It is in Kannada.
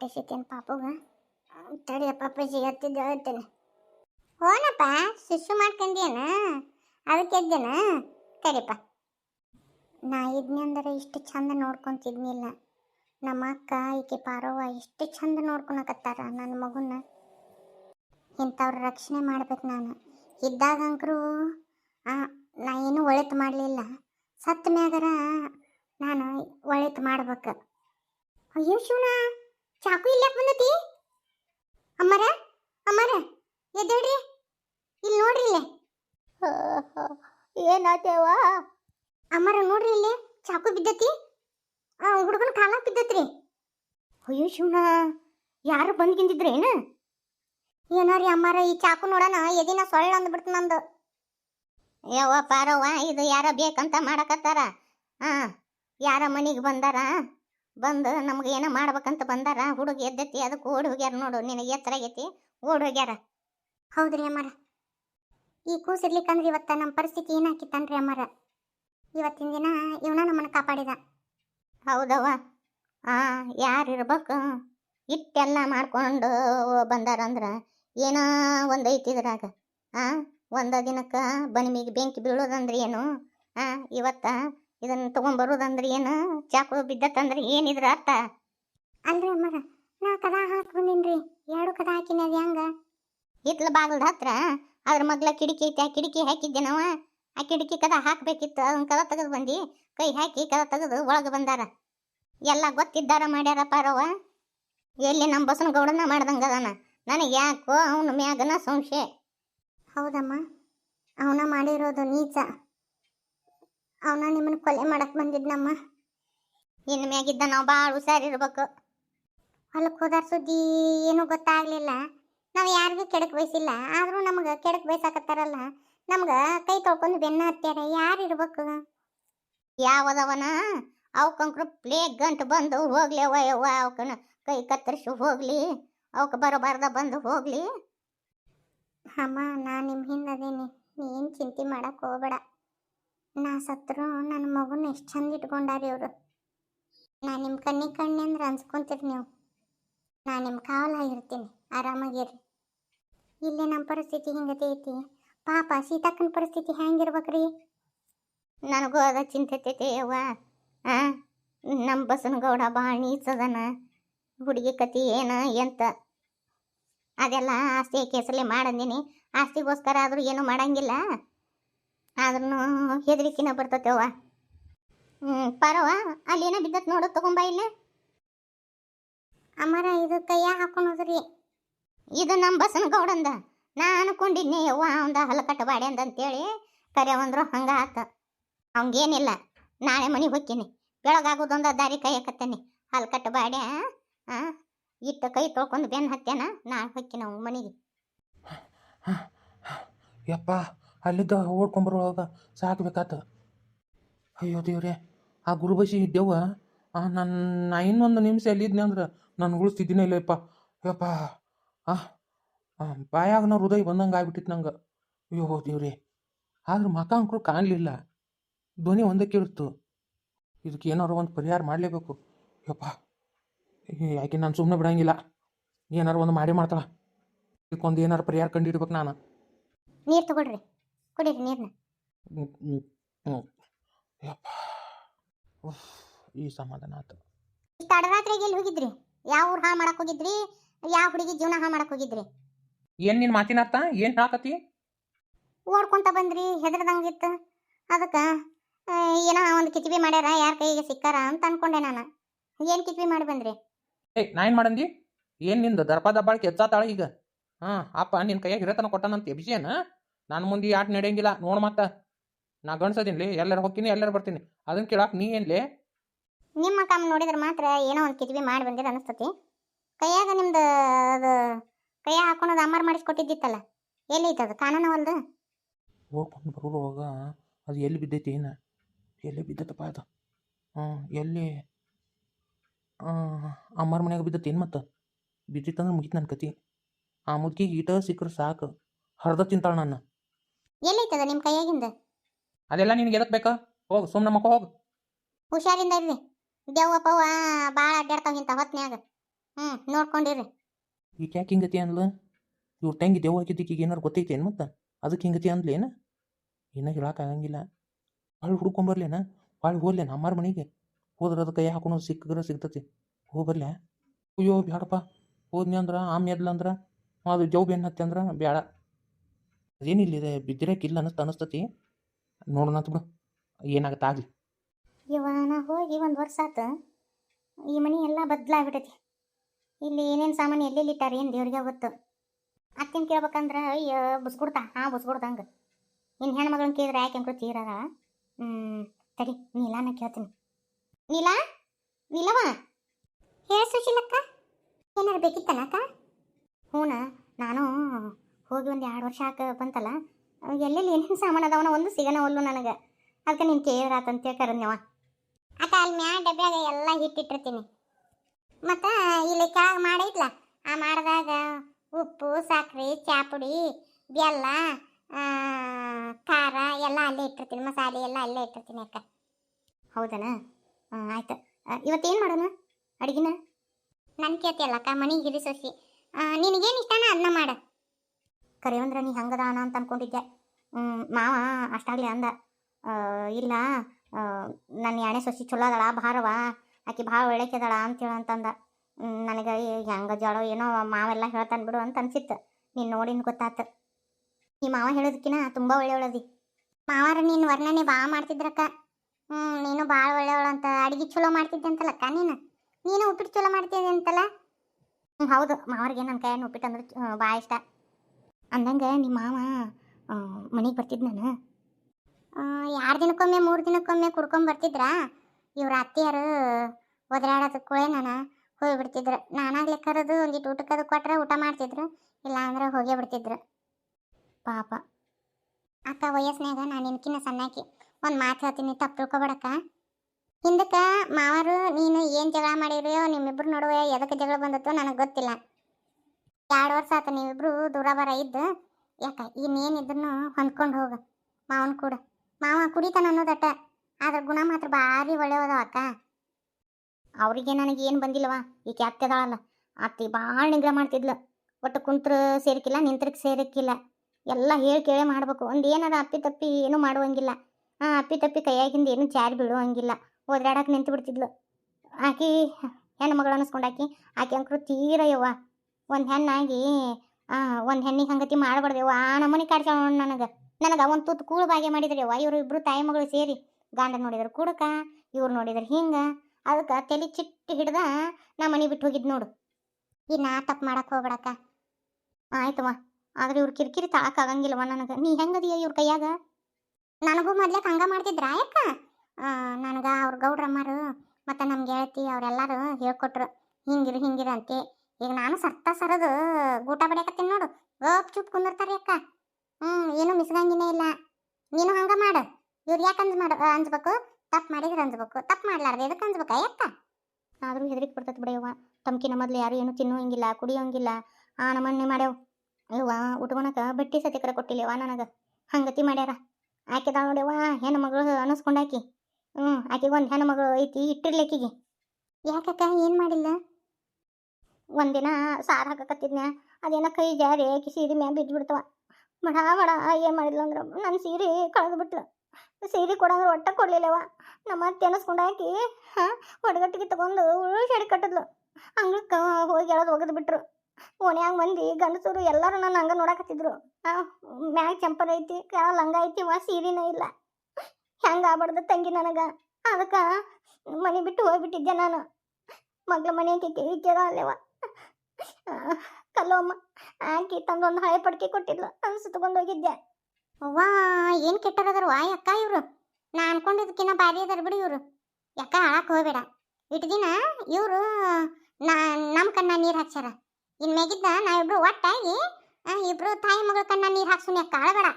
ಹೊಟ್ಟೆ ಸಿತ್ತೇನು ಪಾಪುಗ ತಡಿಯಪ್ಪ ಅಪ್ಪಾಜಿ ಎತ್ತಿದ್ದು ಹೇಳ್ತೇನೆ. ಹೋನಪ್ಪ, ಶಿಶು ಮಾಡ್ಕೊಂಡೇನ ಅದಕ್ಕೆ ಎದ್ದೇನ? ತಡಿಯಪ್ಪ. ನಾ ಇದ್ನಿ ಅಂದ್ರೆ ಇಷ್ಟು ಚಂದ ನೋಡ್ಕೊಂತಿದ್ನಿಲ್ಲ. ನಮ್ಮ ಅಕ್ಕ, ಈಕೆ ಪಾರವ್ವ ಎಷ್ಟು ಚಂದ ನೋಡ್ಕೊಳಕತ್ತಾರ ನನ್ನ ಮಗುನ ಇಂಥವ್ರ ರಕ್ಷಣೆ ಮಾಡ್ಬೇಕು ನಾನು. ಇದ್ದಾಗ ಅಂಕರು ನಾ ಏನೂ ಒಳಿತು ಮಾಡಲಿಲ್ಲ. ಸತ್ತ ಮ್ಯಾಗರ ನಾನು ಒಳಿತು ಮಾಡ್ಬೇಕು. ಅಯ್ಯೋ ಶಿವನ ಚಾಕು ಇಲ್ಲಕ್ ಬಂದತಿ? ಅಮ್ಮರ ಅಮ್ಮರ ಎದ್ದೇಳ್ರಿ. ಇಲ್ಲಿ ನೋಡ್ರಿ ಇಲ್ಲೇ. ಏನಾತೇವ? ಅಮ್ಮರ ನೋಡ್ರಿ ಇಲ್ಲಿ ಚಾಕು ಬಿದ್ದತಿ. ಆ ಹುಡುಗನ ಕಾಲ ಬಿದ್ದತ್ರಿ. ಅಯ್ಯೋ ಶಿವನ ಯಾರು ಬಂದ್ಗಿಂದಿದ್ರೇನ ಏನು? ರೀ ಅಮ್ಮಾರ ಈ ಚಾಕು ನೋಡೋಣ ಎದಿನ ಸೊಳ್ಳೆ ಅಂದ್ಬಿಡ್ತು ನಂದು. ಯವ್ವ ಪಾರವ್ವ ಇದು ಯಾರ ಬೇಕಂತ ಮಾಡಕತ್ತಾರ? ಹಾ ಯಾರ ಮನೆಗೆ ಬಂದಾರ? ಬಂದು ನಮ್ಗೆ ಏನೋ ಮಾಡ್ಬೇಕಂತ ಬಂದಾರ. ಹುಡುಗ ಎದ್ದತಿ, ಅದಕ್ಕೆ ಓಡಿ ಹೋಗ್ಯಾರ ನೋಡು, ನಿನಗೆ ಎತ್ತರ ಆಗೈತಿ, ಓಡಿ ಹೋಗ್ಯಾರ. ಹೌದ್ರಿ ಅಮ್ಮಾರ. ಈ ಕೂಸಿರ್ಲಿಕ್ಕಂದ್ರೆ ಇವತ್ತ ನಮ್ಮ ಪರಿಸ್ಥಿತಿ ಏನಾಕಿತ್ತನ್ರಿ ಅಮ್ಮಾರ? ಇವತ್ತಿನ ದಿನ ಇವನ ನಮ್ಮನ್ನ ಕಾಪಾಡಿದ. ಹೌದವ್ವ. ಆ, ಯಾರು ಇರ್ಬೇಕು? ಇಟ್ಟೆಲ್ಲ ಮಾಡ್ಕೊಂಡು ಬಂದಾರಂದ್ರ ಏನೋ ಒಂದು ಐತಿದ್ರಾಗ ಆ, ಒಂದ ದಿನಕ್ಕೆ ಬನಿಮಿಗೆ ಬೆಂಕಿ ಬೀಳೋದಂದ್ರೆ ಏನು? ಆ, ಇವತ್ತ ಇದನ್ನ ತಗೊಂಬರೋದಂದ್ರೆ ಏನು? ಚಾಕು ಬಿದ್ದತ್ತಂದ್ರೆ ಏನಿದ್ರ ಅರ್ಥ? ಅಲ್ರಿ ಅಮ್ಮರ ನಾ ಕದ ಹಾಕಿ ಬಂದಿನ್ರಿ ಎರಡು ಕದ ಹಾಕಿನ ಅದು ಹೆಂಗ. ಹಿತ್ಲ ಬಾಗಲ್ದ ಹತ್ರ ಅದ್ರ ಮಗ್ಲ ಕಿಟಕಿ ಐತೆ ಆ ಕಿಟಕಿ ಹಾಕಿದ್ದೆ ನಾವ. ಆ ಕಿಟಕಿ ಕದ ಹಾಕ್ಬೇಕಿತ್ತು ಅದನ್ನ ಕದ ತೆಗೆದು ಬಂದು ಕೈ ಹಾಕಿ ಕದ ತೆಗೆದು ಒಳಗೆ ಬಂದಾರ. ಎಲ್ಲ ಗೊತ್ತಿದ್ದಾರ ಮಾಡ್ಯಾರ ಪಾರವ ಎಲ್ಲಿ ನಮ್ಮ ಬಸನ ಗೌಡನ ಮಾಡ್ದಂಗ ಅದಾನ? ನನಗೆ ಯಾಕೋ ಅವನ ಮ್ಯಾಗನ ಸಂಶಯ. ಹೌದಮ್ಮ ಅವನ ಮಾಡಿರೋದು ನೀಚ. ಅವನ ನಿಮ್ಮನ್ನ ಕೊಲೆ ಮಾಡಕ್ ಬಂದಿದ್ನಮ್ಮ. ಇನ್ನು ಮ್ಯಾಗಿದ್ದ ನಾವು ಭಾಳ ಹುಷಾರಿರ್ಬೇಕು ಹೊಲಕ್ಕೆ ಹೋದಾರ ಸುದ್ದಿ ಏನೂ ಗೊತ್ತಾಗ್ಲಿಲ್ಲ. ನಾವು ಯಾರಿಗೂ ಕೆಡಕ್ ಬಯಸಿಲ್ಲ. ಆದರೂ ನಮ್ಗೆ ಕೆಡಕ್ ಬಯಸಾಕತ್ತಾರಲ್ಲ. ನಮ್ಗೆ ಕೈ ತೊಳ್ಕೊಂಡು ಬೆನ್ನ ಹತ್ಯಾರ. ಯಾರು ಇರ್ಬೇಕು? ಯಾವದವನ ಅವಕ್ಕಂಕ್ರು ಪ್ಲೇಗ್ ಗಂಟು ಬಂದು ಹೋಗ್ಲಿ ಅವ್ವ ಅವಕ್ಕನ ಕೈ ಕತ್ತರಿಸಿ ಹೋಗ್ಲಿ. ಅವಕ್ಕೆ ಬರಬಾರ್ದ ಬಂದು ಹೋಗ್ಲಿ. ಅಮ್ಮ ನಾ ನಿಮ್ಮ ಹಿಂದದೇನಿ ನೀ ಏನು ಚಿಂತೆ ಮಾಡಕ್ಕೆ ಹೋಗ್ಬೇಡ. ನಾ ಸತ್ರು ನನ್ನ ಮಗುನ ಎಷ್ಟು ಚಂದ ಇಟ್ಕೊಂಡಾರಿ ಇವರು ನಾ ನಿಮ್ಮ ಕಣ್ಣಿ ಕಣ್ಣಿ ಅಂದ್ರೆ ಅನ್ಸ್ಕೊಂತೀರಿ ನೀವು. ನಾ ನಿಮ್ಮ ಕಾವಲಾಗಿರ್ತೀನಿ ಆರಾಮಾಗಿರಿ ಇಲ್ಲಿ ನಮ್ಮ ಪರಿಸ್ಥಿತಿ ಹಿಂಗತೆ ಐತಿ. ಪಾಪ ಸೀತಕ್ಕನ ಪರಿಸ್ಥಿತಿ ಹೆಂಗಿರ್ಬೇಕ್ರಿ? ನನಗೂ ಅದ ಚಿಂತೆ ಅವ್ವ ಆ ನಮ್ಮ ಬಸನ ಗೌಡ ಭಾಳ ನೀಚದನ ಹುಡುಗಿ ಕತಿ ಏನ, ಎಂತ. ಅದೆಲ್ಲ ಆಸ್ತಿ ಕೇಸಲ್ಲಿ ಮಾಡಂದಿನಿ. ಆಸ್ತಿಗೋಸ್ಕರ ಆದರೂ ಏನೂ ಮಾಡಂಗಿಲ್ಲ. ಆದ್ರೂ ಹೆದರಿಕಿನ ಬರ್ತತವ್ವ. ಹ್ಞೂ ಪರವ ಅಲ್ಲೇನ ಬಿದ್ದತ್ ನೋಡ, ತಗೊಂಬ ಇಲ್ಲ. ಅಮರ ಇದು ಕೈಯ ಹಾಕೊಂಡ್ರಿ ಇದು ನಮ್ಮ ಬಸನ ಗೌಡಂದ ನಾ ಅನ್ಕೊಂಡಿದ್ನಿ ಯವ್ವ ಅವಂದ ಹಲಕಟ್ಟ ಅಂದಂತೇಳಿ ಅಂತೇಳಿ ಕರೆಯವಂದ್ರು ಹಂಗ ಆತ. ಅವಂಗೇನಿಲ್ಲ, ನಾಳೆ ಮನೆಗೆ ಹೋಗ್ತೀನಿ ಬೆಳಗಾಗೋದೊಂದ ದಾರಿ ಕಾಯಕತ್ತೇನಿ. ಹಲ್ಕಟ್ಟ ಬಾಡೆ, ಆ ಇಟ್ಟು ಕೈ ತೊಳ್ಕೊಂಡು ಬೆನ್ನು ಹತ್ಯಾನ, ನಾಳೆ ಹೊಕ್ಕಿನ ಮನೆಗೆ. ಯಪ್ಪ. ಅಲ್ಲಿದ್ದ ಓಡ್ಕೊಂಬರುವಾಗ ಸಾಕ್ಬೇಕಾತ ಅಯ್ಯೋ ದೇವ್ರೆ ಆ ಗುರುಬಸಿ ಇದ್ದೇವ ನನ್ನ ನಾ ಇನ್ನೊಂದು ನಿಮಿಷ ಅಲ್ಲಿದ್ನೆ ಅಂದ್ರೆ ನಾನು ಉಳಿಸ್ತಿದ್ದೀನಿ ಇಲ್ಲಪ್ಪ ಯಪ್ಪ. ಆ ಆ, ಬಾಯಾಗ ನಾ ಹೃದಯ ಬಂದಂಗೆ ಆಗ್ಬಿಟ್ಟಿತ್ತು ನಂಗೆ. ಅಯ್ಯೋ ದೇವ್ರೆ ಆದ್ರೆ ಮಕ ಅಂಕರು ಕಾಣಲಿಲ್ಲ. ಧ್ವನಿ ಒಂದೇ ಕೇಳಿತ್ತು. ಇದಕ್ಕೆ ಏನಾರು ಒಂದು ಪರಿಹಾರ ಮಾಡಲೇಬೇಕು. ಯಪ್ಪ ಯಾಕೆ ನಾನು ಸುಮ್ಮನೆ ಬಿಡಂಗಿಲ್ಲ. ಏನಾರು ಒಂದು ಮಾಡಿ ಮಾಡ್ತಾಳ. ಇದಕ್ಕೊಂದು ಏನಾರು ಪರಿಹಾರ ಕಂಡಿಡ್ಬೇಕು ನಾನು. ನೀರು ತಗೊಳ್ರಿ. ಕುಡೀರಿ ನೀರನ್ನ ಈ ಸಮಾಧಾನ ಆತು. ಇಷ್ಟು ಅಡರಾತ್ರಿಗೆ ಎಲ್ಲಿ ಹೋಗಿದ್ರಿ? ಯಾವ ಊರು ಹಾ ಮಾಡಕ್ ಹೋಗಿದ್ರಿ? ಯಾವ ಹುಡುಗಿ ಜೀವನ ಹಾ ಮಾಡಕ್ ಹೋಗಿದ್ರಿ? ಏನ್ ನಿನ್ ಮಾತಿನ ಅರ್ಥ? ಏನ್ ಹಾಕತಿ? ಓಡ್ಕೊಂತ ಬಂದ್ರಿ ಹೆದರ್ದಂಗಿತ್ತು ಅದಕ್ಕೆ ಏನ ಒಂದು ಕಿಚಿಬಿ ಮಾಡ್ಯಾರ ಯಾರ ಕೈಗೆ ಸಿಕ್ಕಾರ ಅಂತ ಅನ್ಕೊಂಡೆ ನಾನು. ಏನು ಕಿಚಿಬಿ ಮಾಡಿ ಬಂದ್ರಿ? ಏ ನಾ ಏನ್ ಮಾಡಂದಿ? ಏನ್ ನಿಂದು ದರ್ಪ ದಬ್ಬಾಳಿಕೆ ಎಚ್ಚಾತಾಳ ಈಗ? ಹಾ ಅಪ್ಪ ನಿನ್ ಕೈಯಾಗ ಹಿರತನ ಕೊಟ್ಟಾನಂತ ಎಬ್ಸಿಯೇನ ನಾನು ಮುಂದೆ ಆಟ ನಡೆಯಂಗಿಲ್ಲ. ನೋಡ್ ಮತ್ತ. ನಾ ಗಣಸದಿನ್ಲಿ ಎಲ್ಲರೂ ಹೋಗ್ತೀನಿ ಎಲ್ಲರೂ ಬರ್ತೀನಿ. ಅದನ್ನ ಕೇಳಾಕ ನೀ ಏನ್ಲಿ? ನಿಮ್ಮ ಕಾಮ ನೋಡಿದ್ರೆ ಮಾತ್ರ ಏನೋ ಒಂದು ಕಿತ್ವಿ ಮಾಡಿ ಬಂದಿರ ಅನಿಸ್ತತಿ. ಕೈಯಾಗ ನಿಮ್ದು ಅದು ಕೈಯಾಗ ಹಾಕೊಳೋದು ಅಮ್ಮಾರ್ ಮಾಡಿಸ್ಕೊಟ್ಟಿದ್ದಿತ್ತಲ್ಲ. ಎಲ್ಲೈತೆ ಅದು? ಕಾಣನವಲ್ದು ಓಡ್ಕೊಂಡು ಬರುವಾಗ ಅದು ಎಲ್ಲಿ ಬಿದ್ದೈತಿ ಏನ? ಎಲ್ಲಿ ಬಿದ್ದೈತಪ್ಪ ಅದು? ಹ್ಞೂ ಎಲ್ಲಿ? ಅಮ್ಮರ ಮನೆಯಾಗ ಬಿದ್ದೈತಿ ಏನು ಮತ್ತೆ? ಬಿದ್ದಿತ್ತಂದ್ರೆ ಮುಗೀತು ನನ್ನ ಕತಿ. ಆ ಮುದ್ಕಿಗೆ ಈಟ ಸಿಕ್ಕರೆ ಸಾಕು. ಹರ್ದ ತಿಂತಾಳೆ ನನ್ನ ಎಲ್ಲೈತದ ನಿಮ್ಮ ಕೈಯಾಗಿಂದ? ಅದೆಲ್ಲ ನಿನಗೆ ಎದಕ್ ಬೇಕಾ? ಹೋಗು ಸುಮ್ಮನೆ ಮಕ್ಕ ಹೋಗು. ಹುಷಾರಿಂದ ಇರ್ರಿ ದೆವ್ವ ಪವ್ವ ಭಾಳ ಅಡ್ಡಾಡ್ತಾವ ಇಂಥ ಹೊತ್ನ್ಯಾಗ. ಹ್ಞೂ ನೋಡ್ಕೊಂಡಿರಿ ಈಗ ಯಾಕೆ ಹಿಂಗತಿ ಅಂದ್ಲು? ಇವ್ರ ತಂಗಿ ದೇವ್ ಹಾಕಿದ್ದಕ್ಕೆ ಈಗ ಏನಾರು ಗೊತ್ತೈತೇನು ಮತ್ತೆ? ಅದಕ್ಕೆ ಹಿಂಗತಿ ಅಂದ್ಲೇನ ಏನೋ? ಹೇಳಕ್ಕಾಗಂಗಿಲ್ಲ ಭಾಳ ಹುಡ್ಕೊಂಬರ್ಲೇನ ಭಾಳ ಹೋಗ್ಲೇನ ಅಮ್ಮಾರ ಮನೆಗೆ? ಹೋದ್ರೆ ಅದು ಕೈ ಹಾಕೊಂಡು ಸಿಕ್ಕಿದ್ರೆ ಸಿಗ್ತತಿ. ಹೋಗ್ಬರ್ಲೆ ಅಯ್ಯೋ ಬ್ಯಾಡಪ್ಪ. ಹೋದ್ನಿ ಅಂದ್ರೆ ಆಮೆ ಎದ್ಲಂದ್ರೆ ಅದು ಜವ್ ಬೆನ್ನು ಹತ್ತಿ ಅಂದ್ರೆ ಬೇಡ ಅದೇನಿಲ್ಲ ಬಿದ್ದಿರಕ್ಕಿಲ್ಲ ಅನ್ನಿಸ್ತ ಅನಿಸ್ತತಿ ನೋಡೋಣ ಬಿಡು. ಏನಾಗುತ್ತೆ ಆಗಲಿ. ಇವ ನಾ ಹೋಗಿ ಒಂದು ವರ್ಷ ಆತು. ಈ ಮನೆ ಎಲ್ಲ ಬದಲಾಗ್ಬಿಟ್ಟೈತಿ ಇಲ್ಲಿ ಏನೇನು ಸಾಮಾನು ಎಲ್ಲೆಲ್ಲಿ ಇಟ್ಟಾರ ಏನು ದೇವ್ರಿಗೆ ಗೊತ್ತು. ಅತ್ತಿನ ಕೇಳ್ಬೇಕಂದ್ರೆ, ಅಯ್ಯ, ಬುಸ್ಕೊಡ್ತಾ. ಹಾಂ ಬುಸ್ಕೊಡ್ದಂಗೆ ಇನ್ನು ಹೆಣ್ಮಗಳನ್ನ ಕೇಳಿದ್ರೆ ಯಾಕೆ ಅಂಕರು ತೀರದ ಹ್ಞೂ ತಡಿ, ನೀಲಾನ ಕೇಳ್ತೀನಿ. ನೀಲಾ? ನೀಲವ ಹೇಳ ಸುಶೀಲಕ್ಕ, ಏನಾರು ಬೇಕಿತ್ತನಕ್ಕ ಹ್ಞೂ ನಾನು ಹೋಗಿ ಒಂದು ಎರಡು ವರ್ಷ ಆಕ ಬಂತಲ್ಲ ಎಲ್ಲೆಲ್ಲಿ ಏನೇನು ಸಾಮಾನು ಅದಾವನ ಒಂದು ಸಿಗನವಲ್ಲು ನನಗೆ. ಅದಕ್ಕೆ ನೀನು ಕೇಳಿದ್ರಾತಂತೇಳಿ ಕರೆದ್ನವ. ಅಕ್ಕ ಅಲ್ಲಿ ಮ್ಯಾ ಡಬ್ಯಾಗ ಎಲ್ಲ ಹಿಟ್ಟಿಟ್ಟಿರ್ತೀನಿ. ಮತ್ತು ಇಲ್ಲಿ ಕೆಳಗೆ ಮಾಡೈತ್ಲ ಆ ಮಾಡಿದಾಗ ಉಪ್ಪು ಸಕ್ಕರೆ ಚಾಪುಡಿ ಬೆಲ್ಲ ಖಾರ ಎಲ್ಲ ಅಲ್ಲೇ ಇಟ್ಟಿರ್ತೀನಿ ಮಸಾಲೆ ಎಲ್ಲ ಅಲ್ಲೇ ಇಟ್ಟಿರ್ತೀನಿ ಅಕ್ಕ. ಹೌದನ? ಆಯ್ತು. ಇವತ್ತೇನು ಮಾಡೋಣ ಅಡುಗೆನ? ನನ್ನ ಕೇಳ್ತಿಯಲ್ಲಕ್ಕ ಮನೆಗೆ ಹಿರಿ ಸೊಸಿ ನಿನಗೇನು ಇಷ್ಟನ ಅದನ್ನ ಮಾಡು. ಕರೆಯಂದ್ರೆ ನೀ ಹಂಗದಾನ ಅಂತ ಅನ್ಕೊಂಡಿದ್ದೆ. ಮಾವ ಅಷ್ಟಾಗ್ಲಿ ಅಂದ. ಇಲ್ಲ ನನ್ನ ಎಣೆ ಸೊಸಿ ಚಲೋ ಅದಳ, ಭಾರವ, ಆಕಿ ಭಾಳ ಒಳ್ಳೆಕಿದಾಳ ಅಂತೇಳಿ ಅಂತಂದ. ನನಗೆ ಹೆಂಗ ಜಾಡೋ ಏನೋ ಮಾವೆಲ್ಲ ಹೇಳ್ತಾನೆ ಬಿಡು ಅಂತ ಅನ್ಸಿತ್ತು. ನೀನು ನೋಡಿನ ಗೊತ್ತಾತು. ಈ ಮಾವ ಹೇಳೋದಕ್ಕಿನ ತುಂಬ ಒಳ್ಳೆಯವಳದಿ ಮಾವಾರ, ನೀನು ವರ್ಣನೆ ಭಾಳ ಮಾಡ್ತಿದ್ರಕ್ಕ. ಹ್ಞೂ ನೀನು ಭಾಳ ಒಳ್ಳೆಯವಳು ಅಂತ, ಅಡಿಗೆ ಚಲೋ ಮಾಡ್ತಿದ್ದೆ ಅಂತಲ್ಲಕ್ಕ ನೀನು. ನೀನು ಉಪ್ಪಿಟ್ಟು ಚಲೋ ಮಾಡ್ತಿದ್ದೆ ಅಂತಲ್ಲ? ಹ್ಞೂ ಹೌದು, ಮಾವರಿಗೆ ನನ್ನ ಕೈಯನ್ನು ಉಪ್ಪಿಟ್ಟು ಅಂದ್ರೆ ಭಾಳ ಇಷ್ಟ. ಅಂದಂಗೆ ನಿಮ್ಮ ಮಾವ ಮನೆಗೆ ಬರ್ತಿದ್ ನಾನು. ಎರಡು ದಿನಕ್ಕೊಮ್ಮೆ, ಮೂರು ದಿನಕ್ಕೊಮ್ಮೆ ಕುಡ್ಕೊಂಡು ಬರ್ತಿದ್ರಾ? ಇವ್ರ ಅತ್ತೆಯರು ಒದರಾಡೋದಕ್ಕೂ ನಾನು ಹೋಗಿಬಿಡ್ತಿದ್ರು. ನಾನಾಗ್ಲಿ ಕರೆದು ಒಂದಿಟ್ಟು ಊಟಕ್ಕೆ ಅದು ಕೊಟ್ರೆ ಊಟ ಮಾಡ್ತಿದ್ರು, ಇಲ್ಲಾಂದ್ರೆ ಹೋಗೇ ಬಿಡ್ತಿದ್ರು. ಪಾಪ. ಅಕ್ಕ ವಯಸ್ಸಿನಾಗ ನಾನು ನಿನ್ಕಿನ್ನ ಸಣ್ಣಾಕಿ. ಒಂದು ಮಾತು ಹೇಳ್ತೀನಿ, ತಪ್ಪು ತಿಳ್ಕೊಬೇಡಕ್ಕ. ಹಿಂದಕ್ಕೆ ಮಾವರು, ನೀನು ಏನು ಜಗಳ ಮಾಡಿರೋ ನಿಮ್ಮಿಬ್ರು ನಡುವೆ ಎದಕ್ಕೆ ಜಗಳ ಬಂದತ್ತೋ ನನಗೆ ಗೊತ್ತಿಲ್ಲ. ಎರಡು ವರ್ಷ ಆತ ನೀವಿಬ್ರು ದೂರ ಬರ ಇದ್ದ. ಯಾಕ ಇನ್ನೇನಿದ್ರು ಹೊಂದ್ಕೊಂಡು ಹೋಗ. ಮಾವನ ಕೂಡ. ಮಾವ ಕುಡಿತಾನ ಅನ್ನೋದಟ್ಟ. ಆದ್ರೆ ಗುಣ ಮಾತ್ರ ಭಾರಿ ಒಳ್ಳೆಯದ ಅಕ್ಕ. ಅವರಿಗೆ ನನಗೆ ಏನು ಬಂದಿಲ್ಲವಾ ಈ ಅತ್ತೆದಾಳಲ್ಲ ಅತ್ತಿ ಭಾಳ ನಿಗ್ರಹ ಮಾಡ್ತಿದ್ಲು. ಒಟ್ಟು ಕುಂತ್ರ ಸೇರಿಕಿಲ್ಲ ನಿಂತ್ರಕ್ಕೆ ಸೇರಿಕಿಲ್ಲ. ಎಲ್ಲ ಹೇಳಿ ಕೇಳೇ ಮಾಡ್ಬೇಕು. ಒಂದು ಏನಾರ ಅಪ್ಪಿ ತಪ್ಪಿ ಏನೂ ಮಾಡುವಂಗಿಲ್ಲ. ಆ ಅಪ್ಪಿ ತಪ್ಪಿ ಕೈಯಾಗಿಂದ ಏನು ಚಾರಿ ಬೀಳುವಂಗಿಲ್ಲ. ಓದ್ರಾಡಕ್ಕೆ ನಿಂತು ಬಿಡ್ತಿದ್ಲು ಆಕಿ ಹೆಣ್ಣು ಮಗಳು ಅನ್ನಿಸ್ಕೊಂಡಾಕಿ ಆಕೆ ಅಂಕರು ತೀರ ಯವ್ವ. ಒಂದು ಹೆಣ್ಣಾಗಿ ಒಂದು ಹೆಣ್ಣಿಗೆ ಹಂಗತಿ ಮಾಡಬಾರ್ದೇವ ಆ ನಮ್ಮನೆ ಕಾಡ್ಸೋಣ ನನಗೆ. ನನಗೆ ಒಂದು ತುತ್ತು ಕೂಳು ಬಾಗೆ ಮಾಡಿದ್ರಿ ಇವರು ಇಬ್ಬರು ತಾಯಿ ಮಗಳು ಸೇರಿ ಗಂಡ ನೋಡಿದ್ರು ಕುಡಕ, ಇವ್ರು ನೋಡಿದ್ರು ಹಿಂಗೆ. ಅದಕ್ಕೆ ತಲೆ ಚಿಟ್ಟು ಹಿಡ್ದ ನಾ ಮನೆ ಬಿಟ್ಟು ಹೋಗಿದ್ ನೋಡು. ಇನ್ನ ತಪ್ಪು ಮಾಡಕ್ಕೆ ಹೋಗ್ಬೇಡಕ್ಕ. ಆಯ್ತವ ಆದ್ರೆ ಇವ್ರು ಕಿರಿಕಿರಿ ಆಗಂಗಿಲ್ಲವಾ ನನಗೆ. ನೀ ಹೆಂಗದಿಯ ಇವ್ರ ಕೈಯಾಗ? ನನಗೂ ಮೊದ್ಲಕ್ಕೆ ಹಂಗ ಮಾಡ್ತಿದ್ರ ಯಾಕ? ನನಗೆ ಅವ್ರ ಗೌಡ್ರಮ್ಮರು ಮತ್ತು ನಮ್ಮ ಗೆಳತಿ ಅವರೆಲ್ಲರೂ ಹೇಳ್ಕೊಟ್ರು. ಹಿಂಗಿರು ಹಿಂಗಿರು ಅಂತೆ. ಈಗ ನಾನು ಸತ್ತ ಸರದು ಗೂಟ ಬಡಿಯಕತ್ತೀನಿ ನೋಡು. ಗಪ್ ಚುಪ್ ಕುಂದಿರ್ತಾರೆ ಅಕ್ಕ. ಹ್ಞೂ ಏನು ಮಿಸ್ಗಂಗಿನೇ ಇಲ್ಲ. ನೀನು ಹಂಗೆ ಮಾಡು. ಇವ್ರು ಯಾಕೆ ಅಂಜ್ ಮಾಡು, ಅಂಜ್ಬೇಕು? ತಪ್ಪು ಮಾಡಿದ್ರೆ ಅಂಜ್ಬೇಕು. ತಪ್ಪು ಮಾಡ್ಲಾರ್ದು ಎದಕ್ಕೆ ಅಂಜ್ಬೇಕಾ ಯಾಕ ಆದ್ರೂ ಹೆದರಿಕೆ ಬರ್ತೈತೆ ಬಿಡವ್ವ ತಮ್ಕಿನ ಮೊದ್ಲು ಯಾರು ಏನು ತಿನ್ನುವಂಗಿಲ್ಲ ಕುಡಿಯೋಂಗಿಲ್ಲ ಆ ನಮ್ಮನ್ನೆ ಮಾಡ್ಯಾವ. ಅಯ್ಯವ್ವ ಉಟ್ಕೊಳಕ ಬಟ್ಟೆ ಸತಿಕರ ಕೊಟ್ಟಿಲ್ಲವ್ವ ನನಗೆ. ಹಂಗತಿ ಮಾಡ್ಯಾರ. ನೋಡಿ ನೋಡ್ಯವ್ವ ಹೆಣ್ಣು ಮಗಳು ಅನ್ನಿಸ್ಕೊಂಡಾಕಿ ಹ್ಞೂ ಆಕೆಗೆ ಒಂದು ಹೆಣ್ಣು ಮಗಳು ಐತಿ ಇಟ್ಟಿರ್ಲಿಕ್ಕಿಗೆ ಯಾಕಕ್ಕ, ಏನು ಮಾಡಿಲ್ಲ? ಒಂದಿನ ಸಾರು ಹಾಕಕತ್ತಿದ್ನ ಅದೇನ ಕೈ ಜಾರಿ ಆಕಿ ಸೀರೆ ಮ್ಯಾಗ ಬಿದ್ದು ಬಿಡ್ತವ ಮಡ ಮಡ ಏನು ಮಾಡಿದ್ಲು ಅಂದ್ರೆ ನನ್ನ ಸೀರೆ ಕಳೆದು ಬಿಟ್ಲು. ಸೀರೆ ಕೊಡಂದ್ರೆ ಒಟ್ಟ ಕೊಡ್ಲಿಲ್ಲವ. ನಮ್ಮ ಅತ್ತೆ ಅನ್ನಿಸ್ಕೊಂಡು ಹಾಂ, ಒಡಗಟ್ಟಿಗೆ ತಗೊಂಡು ಉಳು ಶೆಡಿ ಕಟ್ಟಿದ್ಲು. ಅಂಗಳಕ್ಕೆ ಹೋಗಿ ಎಳದು ಒಗೆದು ಬಿಟ್ರು. ಓಣ್ಯಾಗ ಮಂದಿ, ಗಂಡಸರು ಎಲ್ಲರೂ ನನ್ನ ಹಂಗ ನೋಡಕತ್ತಿದ್ರು. ಮ್ಯಾಗ ಚಂಪರ್ ಐತಿ ಕೆಳ ಲಂಗ ಐತಿ, ವಾ, ಸೀರೆನೇ ಇಲ್ಲ. ಹೆಂಗೆ ಆಗ್ಬಾರ್ದು ತಂಗಿ ನನಗೆ. ಅದಕ್ಕೆ ಮನೆ ಬಿಟ್ಟು ಹೋಗ್ಬಿಟ್ಟಿದ್ದೆ ನಾನು. ಮಗ್ಳ ಮನೆ ಕೇಳೋ ಅಲ್ಲೇವ. ಕಲ್ಲಮ್ಮ ಆಕಿ ತಂದೊಂದು ಹಳೆ ಪಡ್ಕೆ ಕೊಟ್ಟಿದ್ಲು ನಾನು ಸುತ್ಕೊಂಡು ಹೋಗಿದ್ದೆ ವಾ ಏನು ಕೆಟ್ಟರದಾರ ವಾ ಅಕ್ಕ ಇವರು. ನಾ ಅನ್ಕೊಂಡಿದ್ದಕ್ಕಿನ್ನ ಭಾರಿ ಅದಾರ ಬಿಡಿ ಇವರು. ಯಾಕ ಹಾಳಕ್ಕೆ ಹೋಗ್ಬೇಡ. ಇಟ್ಟು ದಿನ ಇವರು ನಾ ನಮ್ಮ ಕಣ್ಣ ನೀರು ಹಾಕ್ಸ್ಯಾರ. ಇನ್ಮೇಗಿದ್ದ ನಾವಿಬ್ರು ಒಟ್ಟಾಗಿ ಆ, ಇಬ್ರು ತಾಯಿ ಮಗಳ ಕಣ್ಣ ನೀರು ಹಾಕ್ಸುನಿ ಅಕ್ಕ ಅಳಬೇಡ